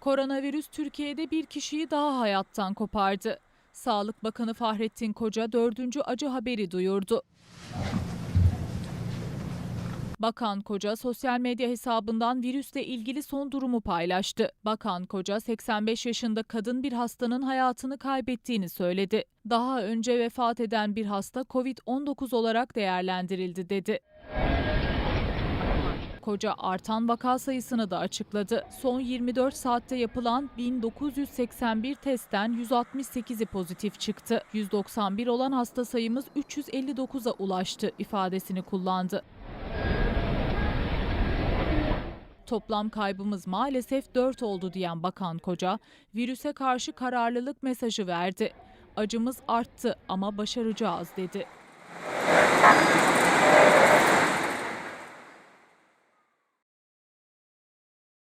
Koronavirüs Türkiye'de bir kişiyi daha hayattan kopardı. Sağlık Bakanı Fahrettin Koca dördüncü acı haberi duyurdu. Bakan Koca sosyal medya hesabından virüsle ilgili son durumu paylaştı. Bakan Koca 85 yaşında kadın bir hastanın hayatını kaybettiğini söyledi. Daha önce vefat eden bir hasta COVID-19 olarak değerlendirildi dedi. Koca artan vaka sayısını da açıkladı. Son 24 saatte yapılan 1981 testten 168'i pozitif çıktı. 191 olan hasta sayımız 359'a ulaştı ifadesini kullandı. Toplam kaybımız maalesef 4 oldu diyen Bakan Koca, virüse karşı kararlılık mesajı verdi. Acımız arttı ama başaracağız dedi.